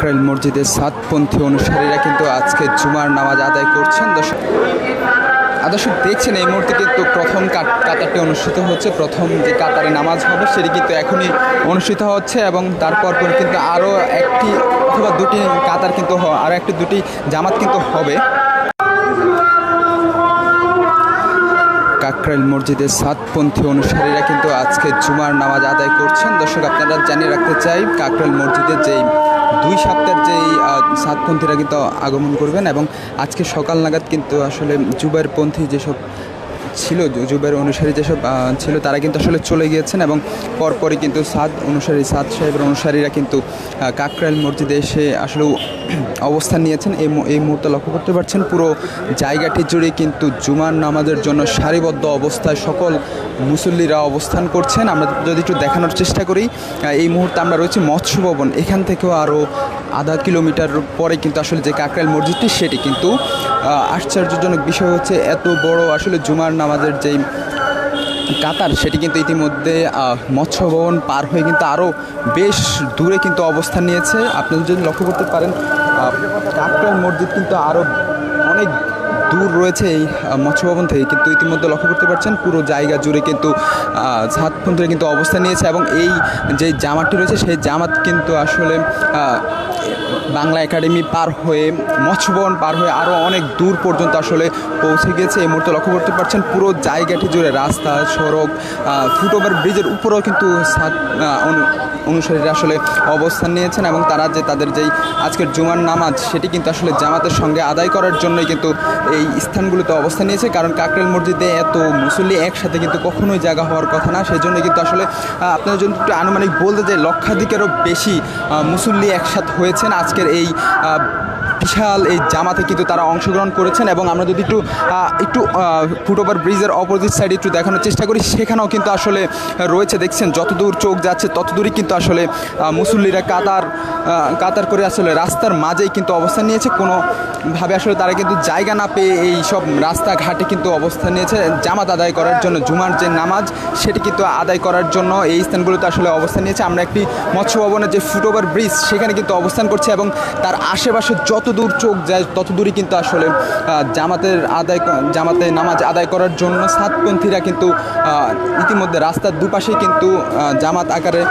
কাকরাইল মসজিদের সাতপন্থী অনুসারীরা কিন্তু আজকে জুমার নামাজ আদায় করছেন। দর্শক দর্শক, দেখছেন, এই মুহূর্তে কিন্তু প্রথম কাত- কাতারটি অনুষ্ঠিত হচ্ছে। প্রথম যে কাতারে নামাজ হবে, সেটি কিন্তু এখনই অনুষ্ঠিত হচ্ছে এবং তারপর পর কিন্তু আরও একটি অথবা দুটি কাতার কিন্তু আরও একটি দুটি জামাত কিন্তু হবে। কাকরাইল মসজিদের সাতপন্থী অনুসারীরা কিন্তু আজকে জুমার নামাজ আদায় করছেন। দর্শক, আপনারা জানিয়ে রাখতে চাই, কাকরাইল মসজিদের যেই দুই সপ্তাহের যেই সাতপন্থীরা কিন্তু আগমন করবেন এবং আজকে সকাল নাগাদ কিন্তু আসলে জুবাইরপন্থী যেসব ছিল জুবাইর অনুসারী যেসব ছিল, তারা কিন্তু আসলে চলে গিয়েছেন এবং পরপরই কিন্তু সাদ অনুসারী, সাদ সাহেবের অনুসারীরা কিন্তু কাকরাইল মসজিদে এসে আসলে অবস্থান নিয়েছেন। এই এই মুহূর্তে লক্ষ্য করতে পারছেন, পুরো জায়গাটি জুড়ে কিন্তু জুমার নামাজের জন্য সারিবদ্ধ অবস্থায় সকল মুসল্লিরা অবস্থান করছেন। আমরা যদি একটু দেখানোর চেষ্টা করি এই মুহূর্তে আমরা রয়েছি মৎস্য ভবন। এখান থেকেও আরও আধা কিলোমিটার পরে কিন্তু আসলে যে কাকরাইল মসজিদটি, সেটি কিন্তু আশ্চর্যজনক বিষয় হচ্ছে, এত বড় আসলে জুমার নামাজের যেই কাতার সেটি কিন্তু ইতিমধ্যে মৎস্য ভবন পার হয়ে কিন্তু আরও বেশ দূরে কিন্তু অবস্থান নিয়েছে। আপনারা যদি লক্ষ্য করতে পারেন আহ, মসজিদ কিন্তু আরও অনেক দূর রয়েছে এই মৎস্য ভবন থেকে, কিন্তু ইতিমধ্যে লক্ষ্য করতে পারছেন পুরো জায়গা জুড়ে কিন্তু সাতপন্থীরা কিন্তু অবস্থান নিয়েছে এবং এই যে জামাতটি রয়েছে সেই জামাত কিন্তু আসলে বাংলা একাডেমি পার হয়ে, মৎস্যভবন পার হয়ে আরও অনেক দূর পর্যন্ত আসলে পৌঁছে গেছে। এই মুহূর্তে লক্ষ্য করতে পারছেন পুরো জায়গাটি জুড়ে রাস্তা, সড়ক ফুটওভার ব্রিজের উপরেও কিন্তু অনুসারীরা আসলে অবস্থান নিয়েছেন এবং তারা যে তাদের যেই আজকের জুমার নামাজ, সেটি কিন্তু আসলে জামাতের সঙ্গে আদায় করার জন্যই কিন্তু এই স্থানগুলোতে অবস্থান নিয়েছে। কারণ কাকরেল মসজিদে এত মুসল্লি একসাথে কিন্তু কখনোই জায়গা হওয়ার কথা না। সেই জন্য কিন্তু আসলে আপনারা যদি একটু আনুমানিক বলতে যে লক্ষাধিকেরও বেশি মুসল্লি একসাথে হয়েছেন আজকের এই বিশাল এই জামাতে কিন্তু তারা অংশগ্রহণ করেছেন এবং আমরা যদি একটু একটু ফুটওভার ব্রিজের অপোজিট সাইডে একটু দেখানোর চেষ্টা করি, সেখানেও কিন্তু আসলে রয়েছে, দেখছেন, যতদূর চোখ যাচ্ছে, ততদূরই কিন্তু আসলে মুসল্লিরা কাতার কাতার করে আসলে রাস্তার মাঝেই কিন্তু অবস্থান নিয়েছে। কোনোভাবে আসলে তারা কিন্তু জায়গা না পেয়ে এই সব রাস্তাঘাটে কিন্তু অবস্থান নিয়েছে। জামাত আদায় করার জন্য, জুমার যে নামাজ, সেটি কিন্তু আদায় করার জন্য এই স্থানগুলোতে আসলে অবস্থান নিয়েছে। আমরা একটি মৎস্য ভবনের যে ফুটওভার ব্রিজ, সেখানে কিন্তু অবস্থান করছে এবং তার আশেপাশে যত দূর চোখ যায় তত দূরই কিন্তু আসলে জামাতের আদায় জামাতে নামাজ আদায় করার জন্য সাতপন্থীরা কিন্তু ইতিমধ্যে রাস্তার দুপাশেই কিন্তু জামাত আকারে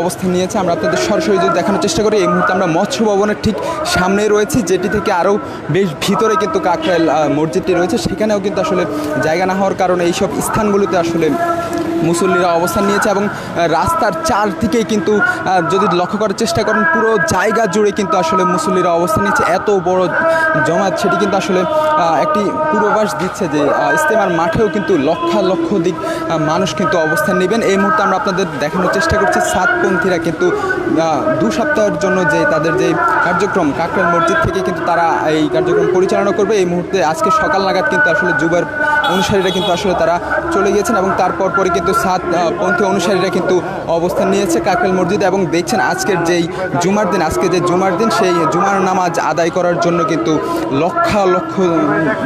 অবস্থান নিয়েছে। আমরা আপনাদের সরাসরি যদি দেখানোর চেষ্টা করি, এই মুহূর্তে আমরা মৎস্য ভবনের ঠিক সামনে রয়েছি, যেটি থেকে আরও বেশ ভিতরে কিন্তু কাকরাইল মসজিদটি রয়েছে। সেখানেও কিন্তু আসলে জায়গা না হওয়ার কারণে এইসব স্থানগুলোতে আসলে মুসল্লিরা অবস্থান নিয়েছে এবং রাস্তার চারদিকেই কিন্তু যদি লক্ষ্য করার চেষ্টা করেন, পুরো জায়গা জুড়ে কিন্তু আসলে মুসল্লিরা অবস্থান নিয়েছে। এত বড় জমাত সেটি কিন্তু আসলে একটি পূর্বাভাস দিচ্ছে যে ইস্তেমার মাঠেও কিন্তু লক্ষ দিক মানুষ কিন্তু অবস্থান নেবেন। এই মুহূর্তে আমরা আপনাদের দেখানোর চেষ্টা করছি, সাতপন্থীরা কিন্তু দু সপ্তাহের জন্য যে তাদের যে কার্যক্রম, কাকরাইল মসজিদ থেকে কিন্তু তারা এই কার্যক্রম পরিচালনা করবে। এই মুহূর্তে আজকে সকাল নাগাদ কিন্তু আসলে যুবের অনুসারীরা কিন্তু আসলে তারা চলে গিয়েছেন এবং তারপর পরে কিন্তু সাত আহ, পন্থী অনুসারীরা কিন্তু অবস্থান নিয়েছে কাকেল মসজিদে এবং দেখছেন আজকের যেই জুমার দিন আজকে যে জুমার দিন সেই জুমার নামাজ আদায় করার জন্য কিন্তু লক্ষ লক্ষ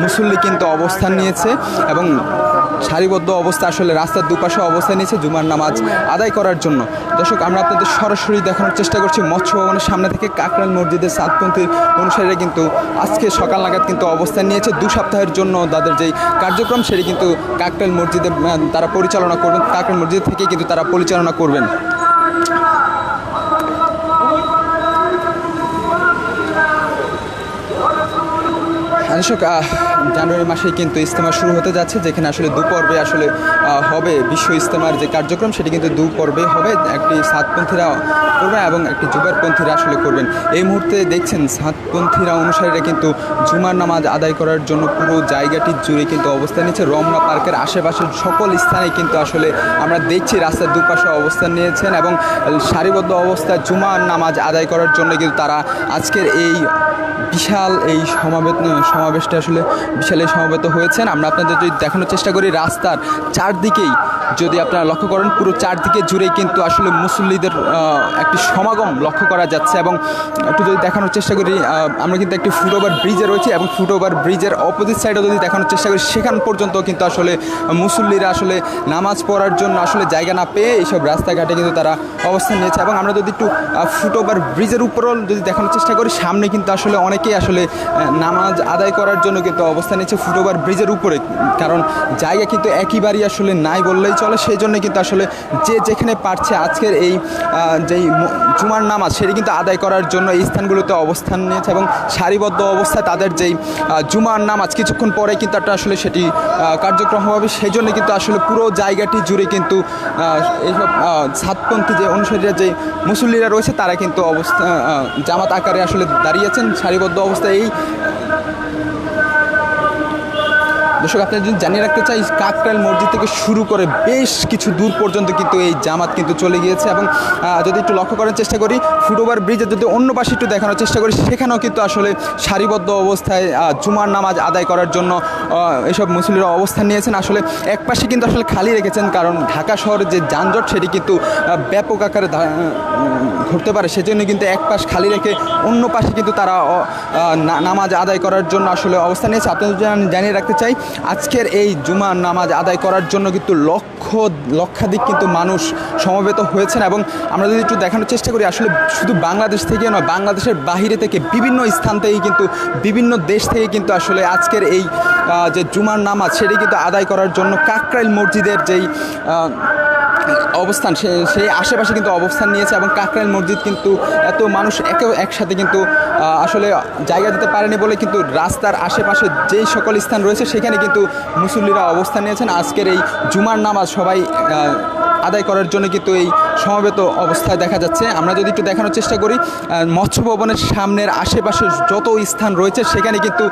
মুসল্লি কিন্তু অবস্থান নিয়েছে এবং সারিবদ্ধ অবস্থা, আসলে রাস্তার দুপাশে অবস্থান নিয়েছে জুমার নামাজ আদায় করার জন্য। দর্শক, আমরা আপনাদের সরাসরি দেখানোর চেষ্টা করছি মৎস্য ভবনের সামনে থেকে কাকরাইল মসজিদের সাতপন্থী অনুসারীরা কিন্তু আজকে সকাল নাগাদ কিন্তু অবস্থান নিয়েছে। দু সপ্তাহের জন্য তাদের যেই কার্যক্রম, সেটি কিন্তু কাকরাইল মসজিদে তারা পরিচালনা করবেন, কাকরাইল মসজিদ থেকে কিন্তু তারা পরিচালনা করবেন। দর্শক জানুয়ারি মাসেই কিন্তু ইজতেমা শুরু হতে যাচ্ছে, যেখানে আসলে দু পর্বে আসলে হবে বিশ্ব ইজতেমার যে কার্যক্রম, সেটি কিন্তু দু পর্বে হবে। একটি সাতপন্থীরা করবে এবং একটি জুবারপন্থীরা আসলে করবেন। এই মুহূর্তে দেখছেন, সাতপন্থীরা অনুসারীরা কিন্তু জুমার নামাজ আদায় করার জন্য পুরো জায়গাটি জুড়ে কিন্তু অবস্থান নিচ্ছে রমনা পার্কের আশেপাশের সকল স্থানে কিন্তু আসলে আমরা দেখছি, রাস্তার দুপাশে অবস্থান নিয়েছেন এবং সারিবদ্ধ অবস্থায় জুমার নামাজ আদায় করার জন্য কিন্তু তারা আজকের এই বিশাল এই সমাবেত সমাবেশটা আসলে বিশাল এই সমাবেত হয়েছেন। আমরা আপনাদের যদি দেখানোর চেষ্টা করি, রাস্তার চারদিকেই যদি আপনারা লক্ষ্য করেন, পুরো চারদিকে জুড়েই কিন্তু আসলে মুসল্লিদের একটি সমাগম লক্ষ্য করা যাচ্ছে এবং একটু যদি দেখানোর চেষ্টা করি আমরা কিন্তু একটি ফুটওভার ব্রিজে রয়েছে এবং ফুটওভার ব্রিজের অপোজিট সাইডে যদি দেখানোর চেষ্টা করি, সেখান পর্যন্ত কিন্তু আসলে মুসল্লিরা আসলে নামাজ পড়ার জন্য আসলে জায়গা না পেয়ে এইসব রাস্তাঘাটে কিন্তু তারা অবস্থান নিয়েছে এবং আমরা যদি একটু ফুটওভার ব্রিজের উপরও যদি দেখানোর চেষ্টা করি, সামনে কিন্তু আসলে অনেকেই আসলে নামাজ আদায় করার জন্য কিন্তু অবস্থান নিয়েছে ফুটওভার ব্রিজের উপরে। কারণ জায়গা কিন্তু একইবারই আসলে নাই বললেই চলে সেই জন্য কিন্তু আসলে যে যেখানে পারছে আজকের এই যেই জুমার নামাজ, সেটি কিন্তু আদায় করার জন্য এই স্থানগুলোতে অবস্থান নিয়েছে এবং সারিবদ্ধ অবস্থায় তাদের যেই জুমার নামাজ কিছুক্ষণ পরে কিন্তু একটা আসলে সেটি কার্যক্রম হবে। সেই জন্য কিন্তু আসলে পুরো জায়গাটি জুড়ে কিন্তু এইসব সাতপন্থী যে অনুসারীরা যে মুসল্লিরা রয়েছে, তারা কিন্তু অবস্থা জামাত আকারে আসলে দাঁড়িয়েছেন সারিবদ্ধ অবস্থায় এই দর্শক, আপনার যদি জানিয়ে রাখতে চাই, কাকরাইল মসজিদ থেকে শুরু করে বেশ কিছু দূর পর্যন্ত কিন্তু এই জামাত কিন্তু চলে গিয়েছে এবং যদি একটু লক্ষ্য করার চেষ্টা করি, ফুটওভার ব্রিজে যদি অন্য পাশে একটু দেখানোর চেষ্টা করি, সেখানেও কিন্তু আসলে সারিবদ্ধ অবস্থায় জুমার নামাজ আদায় করার জন্য এসব মুসলিমরা অবস্থান নিয়েছেন। আসলে এক পাশে কিন্তু আসলে খালি রেখেছেন, কারণ ঢাকা শহরের যে যানজট, সেটি কিন্তু ব্যাপক আকারে ঘটতে পারে। সেজন্য কিন্তু এক পাশ খালি রেখে অন্য পাশে কিন্তু তারা নামাজ আদায় করার জন্য আসলে অবস্থান নিয়েছে। আপনাদের জানিয়ে রাখতে চাই আজকের এই জুমার নামাজ আদায় করার জন্য কিন্তু লক্ষ, লক্ষাধিক কিন্তু মানুষ সমবেত হয়েছেন এবং আমরা যদি একটু দেখানোর চেষ্টা করি, আসলে শুধু বাংলাদেশ থেকে নয়, বাংলাদেশের বাহিরে থেকে বিভিন্ন স্থান থেকে কিন্তু, বিভিন্ন দেশ থেকে কিন্তু আসলে আজকের এই যে জুমার নামাজ, সেটি কিন্তু আদায় করার জন্য কাকরাইল মসজিদের যেই অবস্থান, সে, সেই আশেপাশে কিন্তু অবস্থান নিয়েছে এবং কাকরাইল মসজিদ কিন্তু এত মানুষ একে একসাথে কিন্তু আসলে জায়গা দিতে পারেনি বলে কিন্তু রাস্তার আশেপাশে যেই সকল স্থান রয়েছে সেখানে কিন্তু মুসল্লিরা অবস্থান নিয়েছেন। আজকের এই জুমার নামাজ সবাই আদায় করার জন্য কিন্তু এই সমবেত অবস্থায় দেখা যাচ্ছে। আমরা যদি একটু দেখানোর চেষ্টা করি মৎস্য ভবনের সামনের আশেপাশে যত স্থান রয়েছে, সেখানে কিন্তু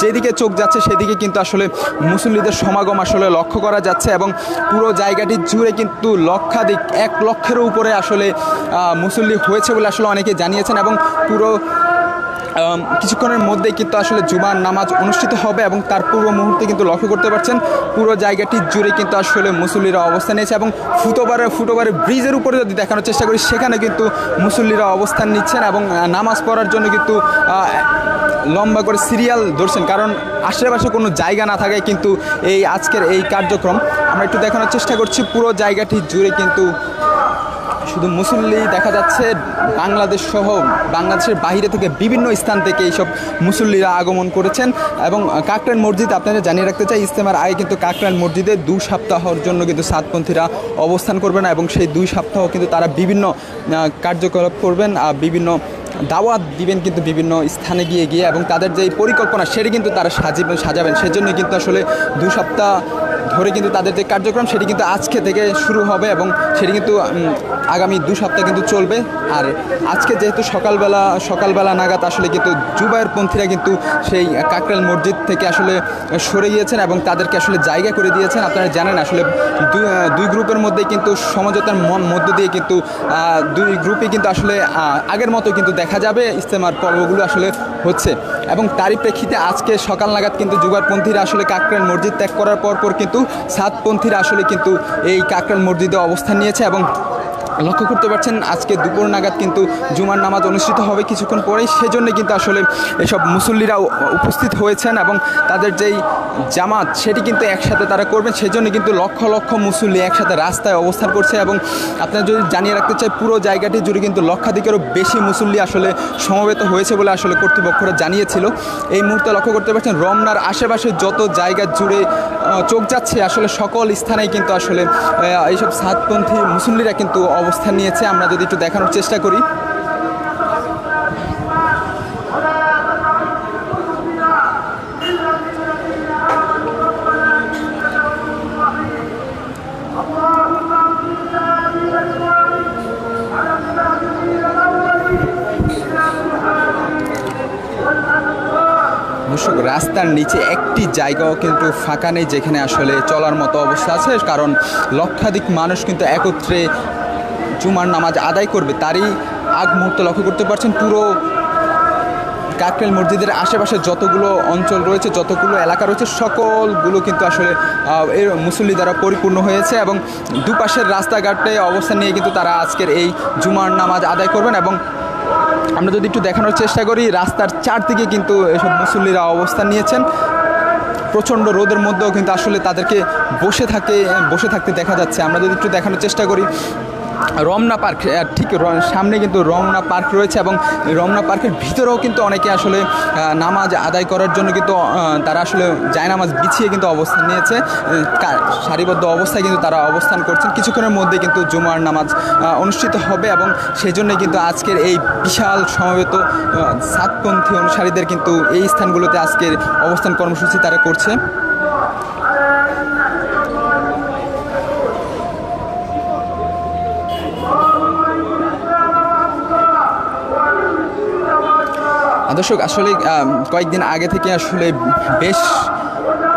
যেদিকে চোখ যাচ্ছে, সেদিকে কিন্তু আসলে মুসল্লিদের সমাগম আসলে লক্ষ্য করা যাচ্ছে এবং পুরো জায়গাটি জুড়ে কিন্তু লক্ষাধিক, এক লক্ষেরও উপরে আসলে মুসল্লি হয়েছে বলে আসলে অনেকে জানিয়েছেন এবং পুরো কিছুক্ষণের মধ্যেই কিন্তু আসলে জুমার নামাজ অনুষ্ঠিত হবে এবং তার পূর্ব মুহূর্তে কিন্তু লক্ষ্য করতে পারছেন, পুরো জায়গাটি জুড়ে কিন্তু আসলে মুসল্লিরা অবস্থান নিয়েছে এবং ফুটওভারে ফুটওভারে ব্রিজের উপরে যদি দেখানোর চেষ্টা করি, সেখানে কিন্তু মুসল্লিরা অবস্থান নিচ্ছেন এবং নামাজ পড়ার জন্য কিন্তু লম্বা করে সিরিয়াল ধরছেন। কারণ আশেপাশে কোনো জায়গা না থাকায় কিন্তু এই আজকের এই কার্যক্রম, আমরা একটু দেখানোর চেষ্টা করছি, পুরো জায়গাটি জুড়ে কিন্তু শুধু মুসল্লি দেখা যাচ্ছে, বাংলাদেশ সহ বাংলাদেশের বাইরে থেকে বিভিন্ন স্থান থেকে এইসব মুসল্লিরা আগমন করেছেন। এবং কাকরান মসজিদ আপনারা জানিয়ে রাখতে চাই ইস্তেমার আগে কিন্তু কাকরান মসজিদে দু সপ্তাহর জন্য কিন্তু সাতপন্থীরা অবস্থান করবেন এবং সেই দুই সপ্তাহ কিন্তু তারা বিভিন্ন কার্যকলাপ করবেন বিভিন্ন দাওয়াত দিবেন কিন্তু বিভিন্ন স্থানে গিয়ে গিয়ে এবং তাদের যে পরিকল্পনা, সেটি কিন্তু তারা সাজিবেন সাজাবেন। সেজন্য কিন্তু আসলে দু সপ্তাহ ধরে কিন্তু তাদের যে কার্যক্রম, সেটি কিন্তু আজকে থেকে শুরু হবে এবং সেটি কিন্তু আগামী দু সপ্তাহ কিন্তু চলবে। আর আজকে যেহেতু সকালবেলা সকালবেলা নাগাদ আসলে কিন্তু জুবায়ের পন্থীরা কিন্তু সেই কাকরাল মসজিদ থেকে আসলে সরে গিয়েছেন এবং তাদেরকে আসলে জায়গা করে দিয়েছেন। আপনারা জানেন আসলে দুই গ্রুপের মধ্যে কিন্তু সমঝোতার মধ্য দিয়ে কিন্তু দুই গ্রুপে কিন্তু আসলে আগের মতো কিন্তু দেখা যাবে। ইস্তেমার পর্বগুলো আসলে হচ্ছে। এবং তারই প্রেক্ষিতে আজকে সকাল নাগাদ কিন্তু যুগারপন্থীরা আসলে কাকরাইল মসজিদ ত্যাগ করার পর পর কিন্তু সাতপন্থীরা আসলে কিন্তু এই কাকরাইল মসজিদে অবস্থান নিয়েছে এবং লক্ষ্য করতে পারছেন, আজকে দুপুর নাগাদ কিন্তু জুমার নামাজ অনুষ্ঠিত হবে কিছুক্ষণ পরেই। সেজন্য কিন্তু আসলে এসব মুসল্লিরা উপস্থিত হয়েছেন এবং তাদের যেই জামাত, সেটি কিন্তু একসাথে তারা করবেন। সেজন্য কিন্তু লক্ষ লক্ষ মুসল্লি একসাথে রাস্তায় অবস্থান করছে এবং আপনারা যদি জানিয়ে রাখতে চাই, পুরো জায়গাটি জুড়ে কিন্তু লক্ষাধিকেরও বেশি মুসল্লি আসলে সমবেত হয়েছে বলে আসলে কর্তৃপক্ষরা জানিয়েছিল। এই মুহূর্তে লক্ষ্য করতে পারছেন, রমনার আশেপাশে যত জায়গা জুড়ে চোখ যাচ্ছে, আসলে সকল স্থানেই কিন্তু আসলে এইসব সাতপন্থী মুসল্লিরা কিন্তু অবস্থান নিয়েছে, আমরা যদি একটু দেখানোর চেষ্টা করি। রাস্তার নিচে একটি জায়গাও কিন্তু ফাঁকা নেই, যেখানে আসলে চলার মতো অবস্থা আছে, কারণ লক্ষাধিক মানুষ কিন্তু একত্রে জুমার নামাজ আদায় করবে, তারই আগ মুহূর্ত লক্ষ্য করতে পারছেন পুরো কাকরেল মসজিদের আশেপাশে যতগুলো অঞ্চল রয়েছে, যতগুলো এলাকা রয়েছে, সকলগুলো কিন্তু আসলে এর মুসল্লি দ্বারা পরিপূর্ণ হয়েছে এবং দুপাশের রাস্তাঘাটে অবস্থান নিয়ে কিন্তু তারা আজকের এই জুমার নামাজ আদায় করবেন এবং আমরা যদি একটু দেখানোর চেষ্টা করি, রাস্তার চারদিকে কিন্তু এসব মুসল্লিরা অবস্থান নিয়েছেন। প্রচণ্ড রোদের মধ্যেও কিন্তু আসলে তাদেরকে বসে থাকে, বসে থাকতে দেখা যাচ্ছে। আমরা যদি একটু দেখানোর চেষ্টা করি রমনা পার্ক ঠিক সামনে কিন্তু রমনা পার্ক রয়েছে এবং রমনা পার্কের ভিতরেও কিন্তু অনেকে আসলে নামাজ আদায় করার জন্য কিন্তু তারা আসলে জায়নামাজ বিছিয়ে কিন্তু অবস্থান নিয়েছে। সারিবদ্ধ অবস্থায় কিন্তু তারা অবস্থান করছেন। কিছুক্ষণের মধ্যে কিন্তু জুমার নামাজ অনুষ্ঠিত হবে এবং সেই জন্যই কিন্তু আজকের এই বিশাল সমবেত সাতপন্থী অনুসারীদের কিন্তু এই স্থানগুলোতে আজকের অবস্থান কর্মসূচি তারা করছে। দর্শক, আসলে কয়েকদিন আগে থেকে আসলে বেশ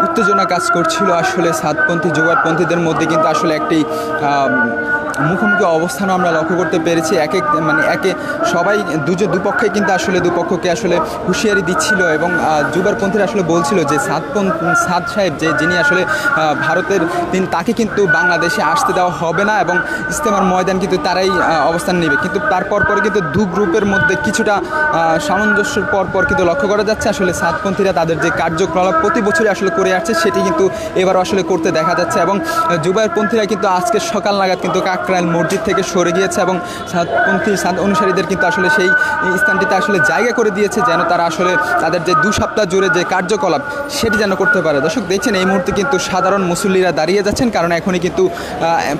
উত্তেজনা কাজ করছিল আসলে সাতপন্থী জোগাড়পন্থীদের মধ্যে কিন্তু আসলে একটি মুখোমুখি অবস্থানও আমরা লক্ষ্য করতে পেরেছি। এক মানে একে সবাই দুজো দুপক্ষে কিন্তু আসলে দুপক্ষকে আসলে হুঁশিয়ারি দিচ্ছিল এবং জুবারপন্থীরা আসলে বলছিল যে সাতপন্থ সাদ সাহেব যে, যিনি আসলে ভারতের তিনি তাকে কিন্তু বাংলাদেশে আসতে দেওয়া হবে না এবং ইস্তেমার ময়দান কিন্তু তারাই অবস্থান নেবে। কিন্তু তারপর পর কিন্তু দু গ্রুপের মধ্যে কিছুটা সামঞ্জস্যের পর পর কিন্তু লক্ষ্য করা যাচ্ছে। আসলে সাতপন্থীরা তাদের যে কার্যকলাপ প্রতি বছরই আসলে করে আসছে, সেটি কিন্তু এবার আসলে করতে দেখা যাচ্ছে এবং জুবাইরপন্থীরা কিন্তু আজকে সকাল নাগাদ কিন্তু কাকরাইল মসজিদ থেকে সরে গিয়েছে এবং সাতপন্থী সাত অনুসারীদের কিন্তু আসলে সেই স্থানটিতে আসলে জায়গা করে দিয়েছে যেন তারা আসলে তাদের যে দু সপ্তাহ জুড়ে যে কার্যকলাপ সেটি যেন করতে পারে। দর্শক, দেখছেন এই মুহূর্তে কিন্তু সাধারণ মুসল্লিরা দাঁড়িয়ে যাচ্ছেন কারণ এখনই কিন্তু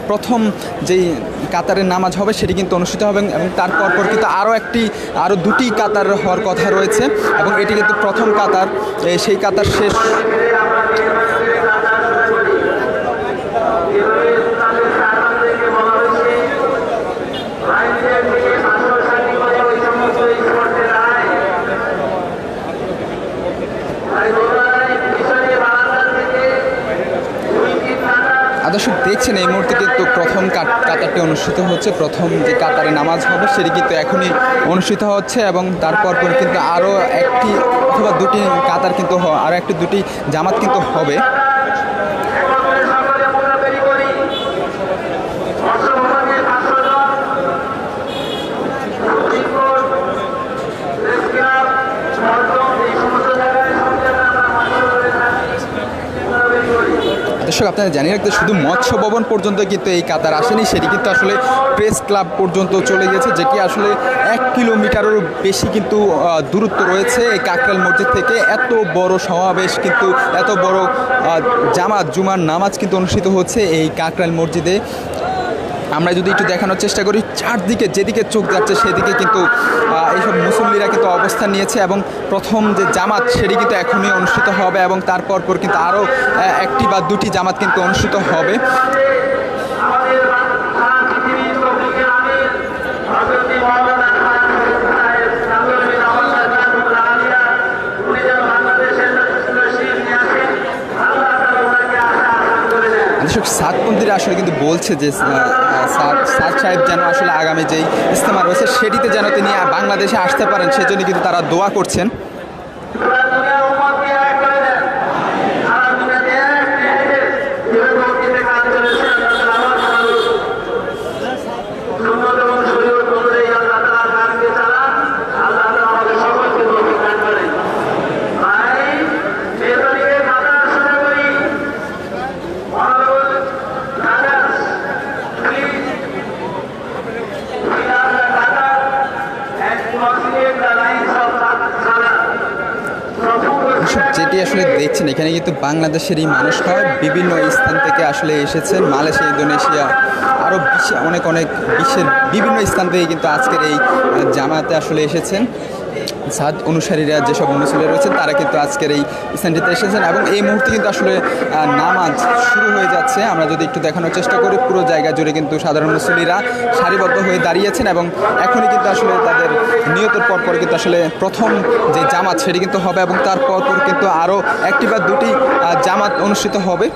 প্রথম যেই কাতারের নামাজ হবে সেটি কিন্তু অনুষ্ঠিত হবে এবং তারপর পর কিন্তু আরও একটি, আরও দুটি কাতার হওয়ার কথা রয়েছে এবং এটি কিন্তু প্রথম কাতার। সেই কাতার শেষ দেখছেন এই মুহূর্তে তো প্রথম কাত- কাতারটি অনুষ্ঠিত হচ্ছে। প্রথম যে কাতারে নামাজ হবে, সেটি কিন্তু এখনই অনুষ্ঠিত হচ্ছে এবং তারপর পর কিন্তু আরও একটি অথবা দুটি কাতার কিন্তু আরও একটি দুটি জামাত কিন্তু হবে। দর্শক, আপনারা জানিয়ে রাখতে শুধু মৎস্য ভবন পর্যন্ত কিন্তু এই কাতার আসেনি, সেটি কিন্তু আসলে প্রেস ক্লাব পর্যন্ত চলে গেছে যেটি আসলে এক কিলোমিটারেরও বেশি কিন্তু দূরত্ব রয়েছে এই কাকরাল মসজিদ থেকে। এত বড় সমাবেশ কিন্তু, এত বড় জামাত জুমার নামাজ কিন্তু অনুষ্ঠিত হচ্ছে এই কাকরাল মসজিদে। আমরা যদি একটু দেখানোর চেষ্টা করি, চারদিকে যেদিকে চোখ যাচ্ছে সেদিকে কিন্তু এইসব মুসল্লিরা কিন্তু অবস্থান নিয়েছে এবং প্রথম যে জামাত সেটি কিন্তু এখনই অনুষ্ঠিত হবে এবং তারপর পর কিন্তু আরও একটি বা দুটি জামাত কিন্তু অনুষ্ঠিত হবে। দর্শক সাতপন্থীরা আসলে কিন্তু বলছে যে সাদ সাহেব যেন আসলে আগামী যেই ইস্তেমা রয়েছে সেটিতে যেন তিনি বাংলাদেশে আসতে পারেন, সেজন্য কিন্তু তারা দোয়া করছেন দর্শক, যেটি দেখছেন, এখানে কিন্তু বাংলাদেশেরই মানুষ বিভিন্ন স্থান থেকে আসলে এসেছেন, মালয়েশিয়া, ইন্দোনেশিয়া আরও অনেক অনেক বিশ্বের বিভিন্ন স্থান থেকে কিন্তু আজকের এই জামাতে আসলে এসেছেন। সাদ অনুসারীরা যেসব মুসলিরা রয়েছেন, তারা কিন্তু আজকের এই স্থানটিতে এসেছেন এবং এই মুহূর্তে কিন্তু আসলে নামাজ শুরু হয়ে যাচ্ছে। আমরা যদি একটু দেখানোর চেষ্টা করি, পুরো জায়গা জুড়ে কিন্তু সাধারণ মুসলিরা সারিবদ্ধ হয়ে দাঁড়িয়েছেন এবং এখনই কিন্তু আসলে তাদের নিয়তের পর পর কিন্তু আসলে প্রথম যে জামাত সেটি কিন্তু হবে এবং তারপর পর কিন্তু আরও একটি বা দুটি জামাত অনুষ্ঠিত হবে।